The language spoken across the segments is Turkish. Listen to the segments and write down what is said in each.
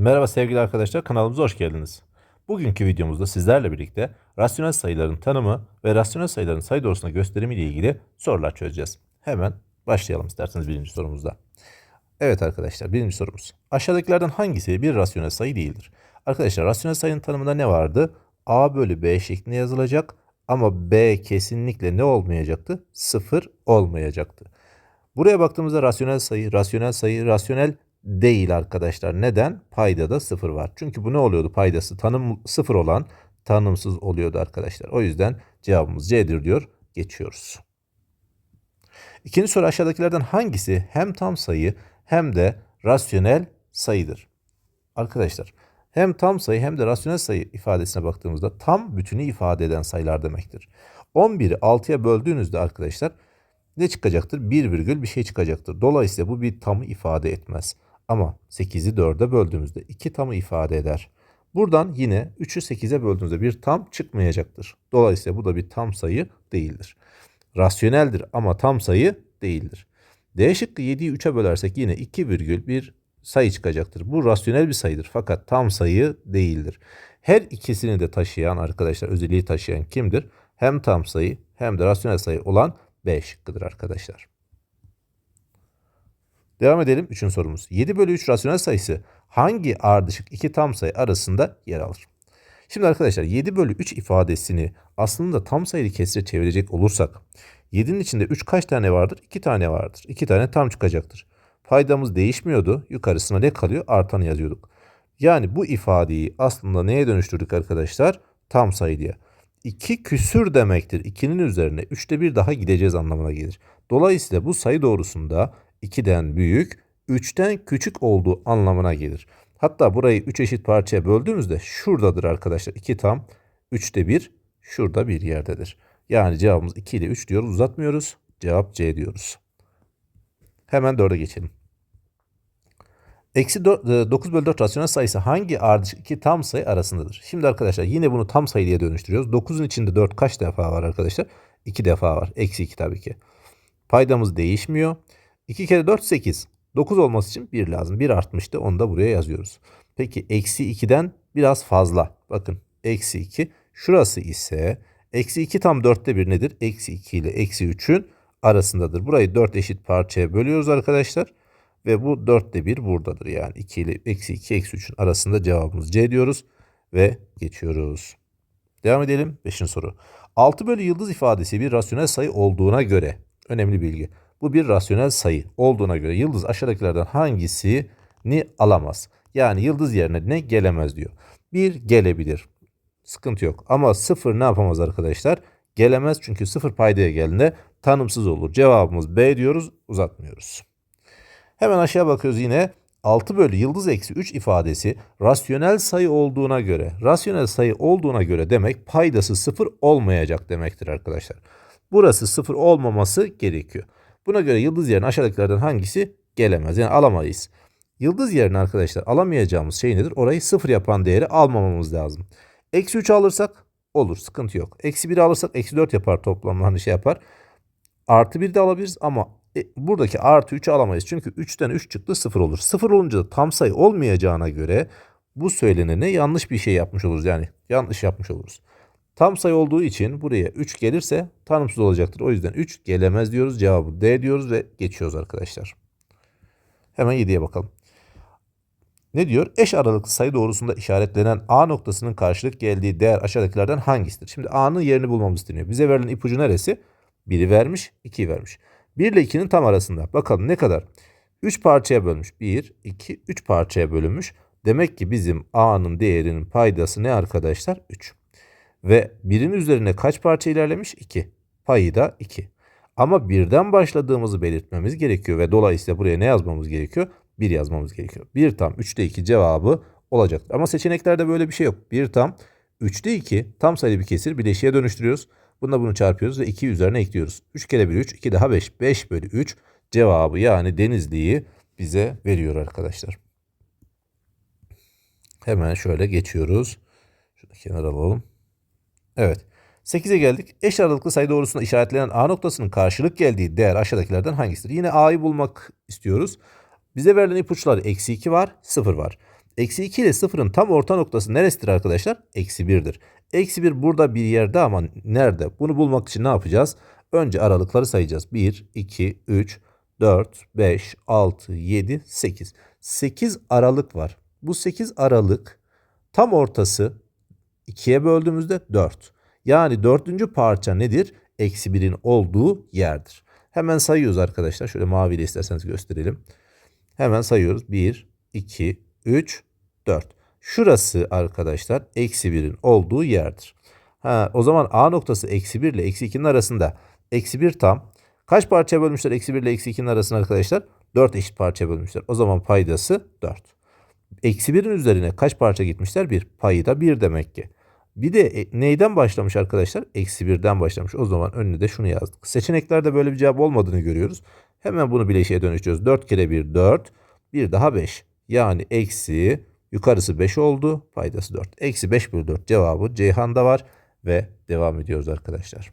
Merhaba sevgili arkadaşlar kanalımıza hoş geldiniz. Bugünkü videomuzda sizlerle birlikte rasyonel sayıların tanımı ve rasyonel sayıların sayı doğrusuna gösterimi ile ilgili sorular çözeceğiz. Hemen başlayalım isterseniz birinci sorumuzda. Evet arkadaşlar birinci sorumuz. Aşağıdakilerden hangisi bir rasyonel sayı değildir? Arkadaşlar rasyonel sayının tanımında ne vardı? A bölü B şeklinde yazılacak ama B kesinlikle ne olmayacaktı? Sıfır olmayacaktı. Buraya baktığımızda rasyonel sayı, rasyonel sayı, rasyonel değil arkadaşlar. Neden? Payda da sıfır var. Çünkü bu ne oluyordu? Paydası tanım sıfır olan tanımsız oluyordu arkadaşlar. O yüzden cevabımız C'dir diyor. Geçiyoruz. İkinci soru aşağıdakilerden hangisi hem tam sayı hem de rasyonel sayıdır? Arkadaşlar hem tam sayı hem de rasyonel sayı ifadesine baktığımızda tam bütünü ifade eden sayılar demektir. 11'i 6'ya böldüğünüzde arkadaşlar ne çıkacaktır? 1 virgül bir şey çıkacaktır. Dolayısıyla bu bir tamı ifade etmez. Ama 8'i 4'e böldüğümüzde 2 tamı ifade eder. Buradan yine 3'ü 8'e böldüğümüzde bir tam çıkmayacaktır. Dolayısıyla bu da bir tam sayı değildir. Rasyoneldir ama tam sayı değildir. D şıkkı 7'yi 3'e bölersek yine 2 virgül bir sayı çıkacaktır. Bu rasyonel bir sayıdır fakat tam sayı değildir. Her ikisini de taşıyan arkadaşlar özelliği taşıyan kimdir? Hem tam sayı hem de rasyonel sayı olan B şıkkıdır arkadaşlar. Devam edelim. Üçüncü sorumuz. 7 bölü 3 rasyonel sayısı hangi ardışık iki tam sayı arasında yer alır? Şimdi arkadaşlar 7 bölü 3 ifadesini aslında tam sayılı kesire çevirecek olursak 7'nin içinde 3 kaç tane vardır? 2 tane vardır. 2 tane tam çıkacaktır. Paydamız değişmiyordu. Yukarısına ne kalıyor? Artanı yazıyorduk. Yani bu ifadeyi aslında neye dönüştürdük arkadaşlar? Tam sayı diye. 2 küsür demektir. 2'nin üzerine 3'te 1 daha gideceğiz anlamına gelir. Dolayısıyla bu sayı doğrusunda 2'den büyük, 3'ten küçük olduğu anlamına gelir. Hatta burayı 3 eşit parçaya böldüğümüzde şuradadır arkadaşlar. 2 tam, 3'te 1 şurada bir yerdedir. Yani cevabımız 2 ile 3 diyoruz uzatmıyoruz. Cevap C diyoruz. Hemen 4'e geçelim. Eksi 9 bölü 4 rasyonel sayısı hangi ardışık iki tam sayı arasındadır? Şimdi arkadaşlar yine bunu tam sayı diye dönüştürüyoruz. 9'un içinde 4 kaç defa var arkadaşlar? 2 defa var. Eksi 2 tabii ki. Paydamız değişmiyor. 2 kere 4 8. 9 olması için 1 lazım. 1 artmıştı. Onu da buraya yazıyoruz. Peki eksi 2'den biraz fazla. Bakın eksi 2. Şurası ise eksi 2 tam 4'te 1 nedir? Eksi 2 ile eksi 3'ün arasındadır. Burayı 4 eşit parçaya bölüyoruz arkadaşlar. Ve bu 4'te 1 buradadır. Yani 2 ile eksi 2 eksi 3'ün arasında cevabımız C diyoruz. Ve geçiyoruz. Devam edelim. 5. soru. 6 bölü yıldız ifadesi bir rasyonel sayı olduğuna göre önemli bilgi. Bu bir rasyonel sayı olduğuna göre yıldız aşağıdakilerden hangisini alamaz? Yani yıldız yerine ne gelemez diyor. Bir gelebilir. Sıkıntı yok. Ama sıfır ne yapamaz arkadaşlar? Gelemez çünkü sıfır paydaya geldiğinde tanımsız olur. Cevabımız B diyoruz uzatmıyoruz. Hemen aşağı bakıyoruz yine. 6 bölü yıldız eksi 3 ifadesi rasyonel sayı olduğuna göre, rasyonel sayı olduğuna göre demek paydası sıfır olmayacak demektir arkadaşlar. Burası sıfır olmaması gerekiyor. Buna göre yıldız yerine aşağıdakilerden hangisi gelemez? Yani alamayız. Yıldız yerine arkadaşlar alamayacağımız şey nedir? Orayı sıfır yapan değeri almamamız lazım. Eksi 3 alırsak olur sıkıntı yok. Eksi 1 alırsak eksi 4 yapar toplamda hani şey yapar. Artı 1 de alabiliriz ama e, buradaki artı 3'ü alamayız. Çünkü 3'ten 3 çıktı 0 olur. 0 olunca da tam sayı olmayacağına göre bu söylenene yanlış bir şey yapmış oluruz. Yani yanlış yapmış oluruz. Tam sayı olduğu için buraya 3 gelirse tanımsız olacaktır. O yüzden 3 gelemez diyoruz. Cevabı D diyoruz ve geçiyoruz arkadaşlar. Hemen 7'ye bakalım. Ne diyor? Eş aralıklı sayı doğrusunda işaretlenen A noktasının karşılık geldiği değer aşağıdakilerden hangisidir? Şimdi A'nın yerini bulmamız isteniyor. Bize verilen ipucu neresi? 1'i vermiş, 2'yi vermiş. 1 ile 2'nin tam arasında. Bakalım ne kadar? 3 parçaya bölmüş. 1, 2, 3 parçaya bölünmüş. Demek ki bizim A'nın değerinin paydası ne arkadaşlar? 3. Ve 1'in üzerine kaç parça ilerlemiş? 2. Payı da 2. Ama birden başladığımızı belirtmemiz gerekiyor ve dolayısıyla buraya ne yazmamız gerekiyor? 1 yazmamız gerekiyor. 1 tam 3'te 2 cevabı olacaktır. Ama seçeneklerde böyle bir şey yok. 1 tam 3'te 2 tam sayılı bir kesir bileşiğe dönüştürüyoruz. Bununla bunu çarpıyoruz ve 2 üzerine ekliyoruz. 3 kere 1 3, 2 daha 5. 5 bölü 3 cevabı yani denizliği bize veriyor arkadaşlar. Hemen şöyle geçiyoruz. Şunu kenara alalım. Evet. 8'e geldik. Eş aralıklı sayı doğrusunda işaretlenen A noktasının karşılık geldiği değer aşağıdakilerden hangisidir? Yine A'yı bulmak istiyoruz. Bize verilen ipuçları eksi 2 var, 0 var. Eksi 2 ile 0'ın tam orta noktası neresidir arkadaşlar? Eksi 1'dir. Eksi 1 burada bir yerde ama nerede? Bunu bulmak için ne yapacağız? Önce aralıkları sayacağız. 1, 2, 3, 4, 5, 6, 7, 8. 8 aralık var. Bu 8 aralık tam ortası 2'ye böldüğümüzde 4. Yani dördüncü parça nedir? Eksi 1'in olduğu yerdir. Hemen sayıyoruz arkadaşlar. Şöyle maviyle isterseniz gösterelim. Hemen sayıyoruz. 1, 2, 3, 4. Şurası arkadaşlar eksi 1'in olduğu yerdir. Ha, o zaman A noktası eksi 1 ile eksi 2'nin arasında. Eksi 1 tam. Kaç parçaya bölmüşler eksi 1 ile eksi 2'nin arasında arkadaşlar? 4 eşit parçaya bölmüşler. O zaman paydası 4. Eksi 1'in üzerine kaç parça gitmişler? 1. Payı da 1 demek ki. Bir de e, neyden başlamış arkadaşlar? Eksi 1'den başlamış. O zaman önüne de şunu yazdık. Seçeneklerde böyle bir cevap olmadığını görüyoruz. Hemen bunu bileşiğe dönüştürüyoruz. 4 kere 1 4. Bir daha 5. Yani eksi yukarısı 5 oldu. Paydası 4. Eksi 5 bölü 4 cevabı Ceyhan'da var. Ve devam ediyoruz arkadaşlar.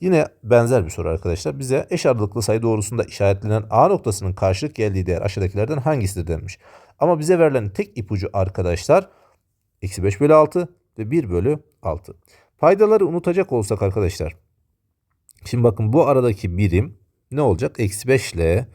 Yine benzer bir soru arkadaşlar. Bize eş aralıklı sayı doğrusunda işaretlenen A noktasının karşılık geldiği değer aşağıdakilerden hangisidir denmiş. Ama bize verilen tek ipucu arkadaşlar eksi 5 bölü 6 ve 1 bölü 6. Paydaları unutacak olsak arkadaşlar. Şimdi bakın bu aradaki birim ne olacak? Eksi 5 ile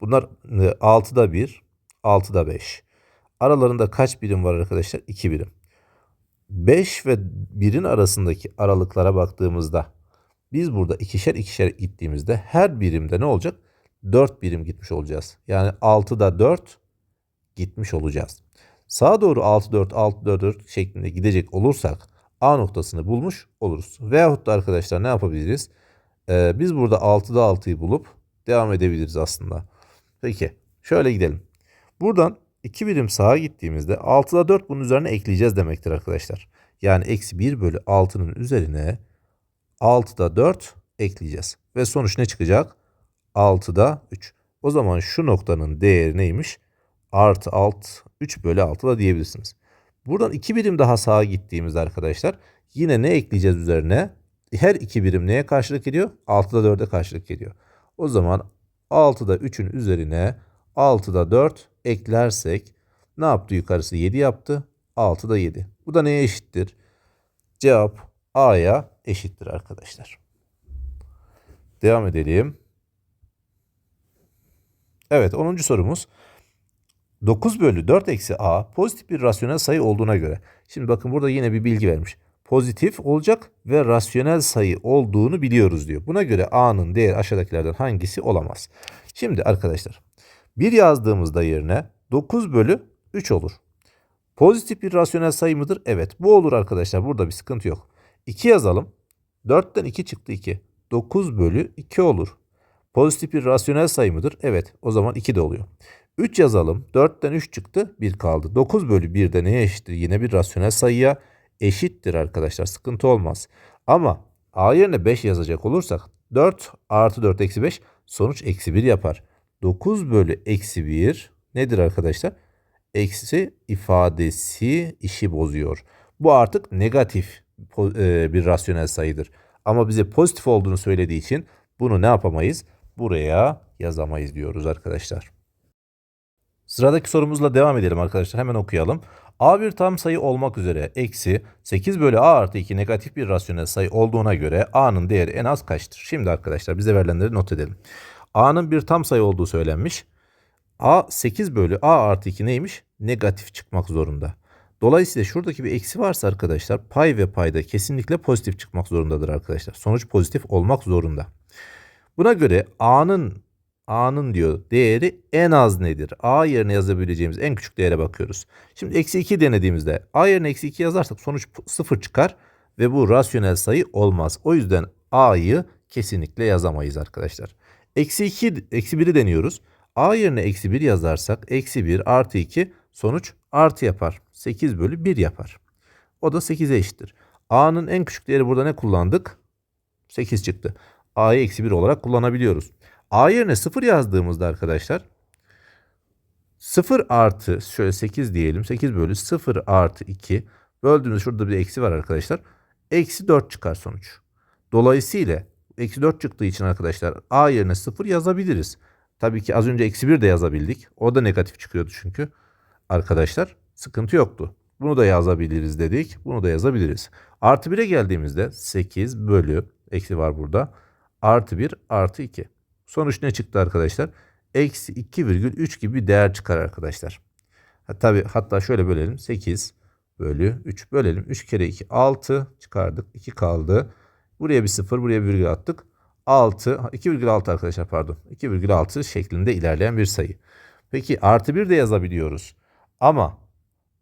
bunlar 6'da 1, 6'da 5. Aralarında kaç birim var arkadaşlar? 2 birim. 5 ve 1'in arasındaki aralıklara baktığımızda biz burada ikişer ikişer gittiğimizde her birimde ne olacak? 4 birim gitmiş olacağız. Yani 6'da 4 gitmiş olacağız. Sağa doğru 6 4 6 4 4 şeklinde gidecek olursak A noktasını bulmuş oluruz. Veyahut da arkadaşlar ne yapabiliriz? Ee, biz burada 6'da 6'yı bulup devam edebiliriz aslında. Peki şöyle gidelim. Buradan 2 birim sağa gittiğimizde 6'da 4 bunun üzerine ekleyeceğiz demektir arkadaşlar. Yani eksi 1 bölü 6'nın üzerine 6'da 4 ekleyeceğiz. Ve sonuç ne çıkacak? 6'da 3. O zaman şu noktanın değeri neymiş? Artı 6, 3 bölü 6 da diyebilirsiniz. Buradan 2 birim daha sağa gittiğimizde arkadaşlar yine ne ekleyeceğiz üzerine? Her 2 birim neye karşılık ediyor? 6'da 4'e karşılık ediyor. O zaman 6'da 3'ün üzerine 6'da 4 eklersek ne yaptı yukarısı 7 yaptı. 6'da 7. Bu da neye eşittir? Cevap A'ya eşittir arkadaşlar. Devam edelim. Evet 10. sorumuz. 9 bölü 4 eksi A pozitif bir rasyonel sayı olduğuna göre. Şimdi bakın burada yine bir bilgi vermiş. Pozitif olacak ve rasyonel sayı olduğunu biliyoruz diyor. Buna göre A'nın değeri aşağıdakilerden hangisi olamaz? Şimdi arkadaşlar bir yazdığımızda yerine 9 bölü 3 olur. Pozitif bir rasyonel sayı mıdır? Evet bu olur arkadaşlar burada bir sıkıntı yok. 2 yazalım. 4'ten 2 çıktı 2. 9 bölü 2 olur. Pozitif bir rasyonel sayı mıdır? Evet o zaman 2 de oluyor. 3 yazalım. 4'ten 3 çıktı 1 kaldı. 9 bölü 1 de neye eşittir? Yine bir rasyonel sayıya eşittir arkadaşlar. Sıkıntı olmaz. Ama A yerine 5 yazacak olursak 4 artı 4 eksi 5 sonuç eksi 1 yapar. 9 bölü eksi 1 nedir arkadaşlar? Eksi ifadesi işi bozuyor. Bu artık negatif e, bir rasyonel sayıdır. Ama bize pozitif olduğunu söylediği için bunu ne yapamayız? Buraya yazamayız diyoruz arkadaşlar. Sıradaki sorumuzla devam edelim arkadaşlar. Hemen okuyalım. A bir tam sayı olmak üzere eksi 8 bölü A artı 2 negatif bir rasyonel sayı olduğuna göre A'nın değeri en az kaçtır? Şimdi arkadaşlar bize verilenleri not edelim. A'nın bir tam sayı olduğu söylenmiş. A 8 bölü A artı 2 neymiş? Negatif çıkmak zorunda. Dolayısıyla şuradaki bir eksi varsa arkadaşlar pay ve payda kesinlikle pozitif çıkmak zorundadır arkadaşlar. Sonuç pozitif olmak zorunda. Buna göre A'nın A'nın diyor değeri en az nedir? A yerine yazabileceğimiz en küçük değere bakıyoruz. Şimdi eksi 2 denediğimizde A yerine eksi 2 yazarsak sonuç 0 çıkar ve bu rasyonel sayı olmaz. O yüzden A'yı kesinlikle yazamayız arkadaşlar. Eksi 2, eksi 1'i deniyoruz. A yerine eksi 1 yazarsak eksi 1 artı 2 sonuç artı yapar. 8 bölü 1 yapar. O da 8'e eşittir. A'nın en küçük değeri burada ne kullandık? 8 çıktı. A'yı eksi 1 olarak kullanabiliyoruz. A yerine 0 yazdığımızda arkadaşlar 0 artı şöyle 8 diyelim. 8 bölü 0 artı 2 böldüğümüz şurada bir eksi var arkadaşlar. Eksi 4 çıkar sonuç. Dolayısıyla eksi 4 çıktığı için arkadaşlar A yerine 0 yazabiliriz. Tabii ki az önce eksi 1 de yazabildik. O da negatif çıkıyordu çünkü. arkadaşlar sıkıntı yoktu. Bunu da yazabiliriz dedik. Bunu da yazabiliriz. Artı 1'e geldiğimizde 8 bölü eksi var burada. Artı 1 artı 2. Sonuç ne çıktı arkadaşlar? Eksi 2,3 gibi bir değer çıkar arkadaşlar. Ha, tabii hatta şöyle bölelim. 8 bölü 3 bölelim. 3 kere 2 6 çıkardık. 2 kaldı. Buraya bir 0 buraya bir virgül attık. 6 2,6 arkadaşlar pardon. 2,6 şeklinde ilerleyen bir sayı. Peki artı 1 de yazabiliyoruz. Ama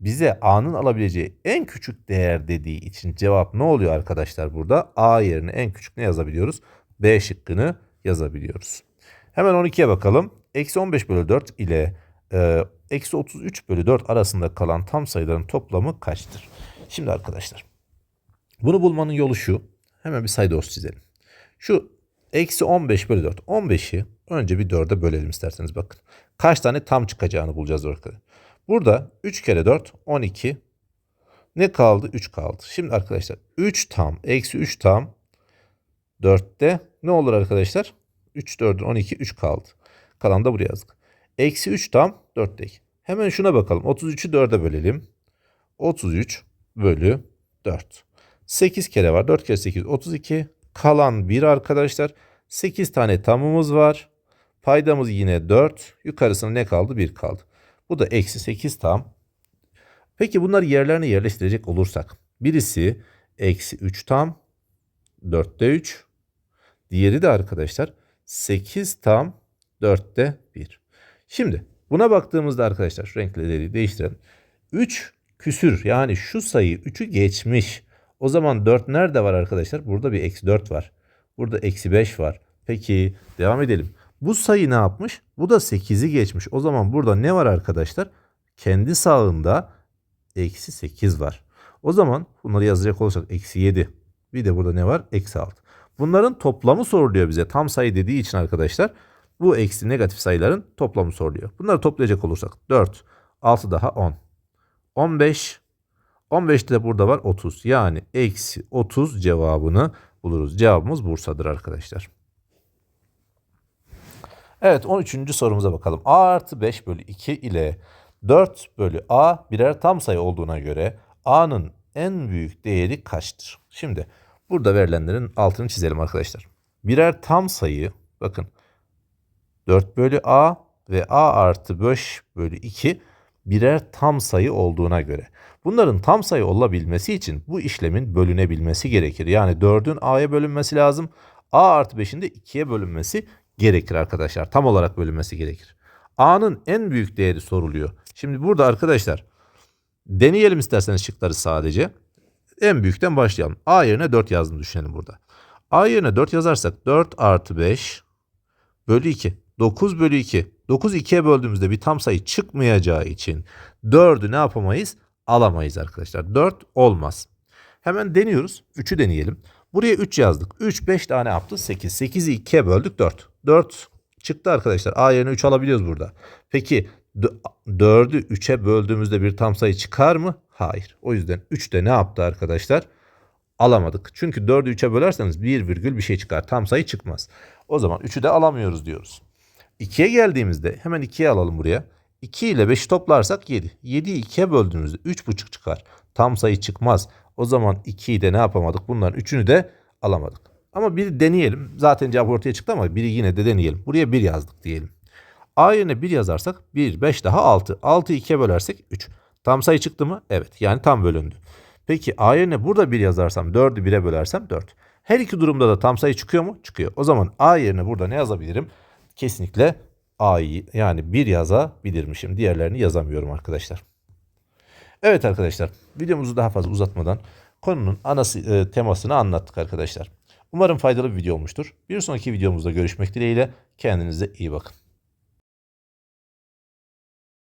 bize A'nın alabileceği en küçük değer dediği için cevap ne oluyor arkadaşlar burada? A yerine en küçük ne yazabiliyoruz? B şıkkını yazabiliyoruz. Hemen 12'ye bakalım. Eksi 15 bölü 4 ile e, eksi 33 bölü 4 arasında kalan tam sayıların toplamı kaçtır? Şimdi arkadaşlar bunu bulmanın yolu şu. Hemen bir sayı dostu çizelim. Şu eksi 15 bölü 4. 15'i önce bir 4'e bölelim isterseniz bakın. Kaç tane tam çıkacağını bulacağız arkadaşlar. Burada 3 kere 4 12. Ne kaldı? 3 kaldı. Şimdi arkadaşlar 3 tam eksi 3 tam 4'te ne olur arkadaşlar? 3 4'ün 12 3 kaldı. Kalan da buraya yazdık. Eksi 3 tam 4'te Hemen şuna bakalım. 33'ü 4'e bölelim. 33 bölü 4. 8 kere var. 4 kere 8 32. Kalan 1 arkadaşlar. 8 tane tamımız var. Paydamız yine 4. Yukarısına ne kaldı? 1 kaldı. Bu da eksi 8 tam. Peki bunları yerlerine yerleştirecek olursak. Birisi eksi 3 tam. 4'te 3. Diğeri de arkadaşlar 8 tam 4'te 1. Şimdi buna baktığımızda arkadaşlar renkleri değiştirelim. 3 küsür yani şu sayı 3'ü geçmiş. O zaman 4 nerede var arkadaşlar? Burada bir eksi 4 var. Burada eksi 5 var. Peki devam edelim. Bu sayı ne yapmış? Bu da 8'i geçmiş. O zaman burada ne var arkadaşlar? Kendi sağında eksi 8 var. O zaman bunları yazacak olursak eksi 7. Bir de burada ne var? Eksi 6. Bunların toplamı soruluyor bize. Tam sayı dediği için arkadaşlar bu eksi negatif sayıların toplamı soruluyor. Bunları toplayacak olursak 4, 6 daha 10. 15, 15 de burada var 30. Yani eksi 30 cevabını buluruz. Cevabımız Bursa'dır arkadaşlar. Evet 13. sorumuza bakalım. A artı 5 bölü 2 ile 4 bölü A birer tam sayı olduğuna göre A'nın en büyük değeri kaçtır? Şimdi burada verilenlerin altını çizelim arkadaşlar. Birer tam sayı bakın 4 bölü A ve A artı 5 bölü 2 birer tam sayı olduğuna göre. Bunların tam sayı olabilmesi için bu işlemin bölünebilmesi gerekir. Yani 4'ün A'ya bölünmesi lazım. A artı 5'in de 2'ye bölünmesi gerekir arkadaşlar. Tam olarak bölünmesi gerekir. A'nın en büyük değeri soruluyor. Şimdi burada arkadaşlar deneyelim isterseniz şıkları sadece. En büyükten başlayalım. A yerine 4 yazdığını düşünelim burada. A yerine 4 yazarsak 4 artı 5 bölü 2. 9 bölü 2. 9 2'ye böldüğümüzde bir tam sayı çıkmayacağı için 4'ü ne yapamayız? Alamayız arkadaşlar. 4 olmaz. Hemen deniyoruz. 3'ü deneyelim. Buraya 3 yazdık. 3 5 tane yaptı. 8. 8'i 2'ye böldük 4. 4 çıktı arkadaşlar. A yerine 3 alabiliyoruz burada. Peki 4'ü 3'e böldüğümüzde bir tam sayı çıkar mı? Hayır. O yüzden 3 de ne yaptı arkadaşlar? Alamadık. Çünkü 4'ü 3'e bölerseniz 1 virgül bir şey çıkar. Tam sayı çıkmaz. O zaman 3'ü de alamıyoruz diyoruz. 2'ye geldiğimizde hemen 2'ye alalım buraya. 2 ile 5'i toplarsak 7. 7'yi 2'ye böldüğümüzde 3,5 çıkar. Tam sayı çıkmaz. O zaman 2'yi de ne yapamadık? Bunların 3'ünü de alamadık. Ama bir deneyelim. Zaten cevap ortaya çıktı ama biri yine de deneyelim. Buraya 1 yazdık diyelim. A yerine 1 yazarsak 1, 5 daha 6. 6'yı 2'ye bölersek 3. Tam sayı çıktı mı? Evet. Yani tam bölündü. Peki A yerine burada 1 yazarsam 4'ü 1'e bölersem 4. Her iki durumda da tam sayı çıkıyor mu? Çıkıyor. O zaman A yerine burada ne yazabilirim? Kesinlikle A'yı yani 1 yazabilirmişim. Diğerlerini yazamıyorum arkadaşlar. Evet arkadaşlar videomuzu daha fazla uzatmadan konunun anası e, temasını anlattık arkadaşlar. Umarım faydalı bir video olmuştur. Bir sonraki videomuzda görüşmek dileğiyle kendinize iyi bakın.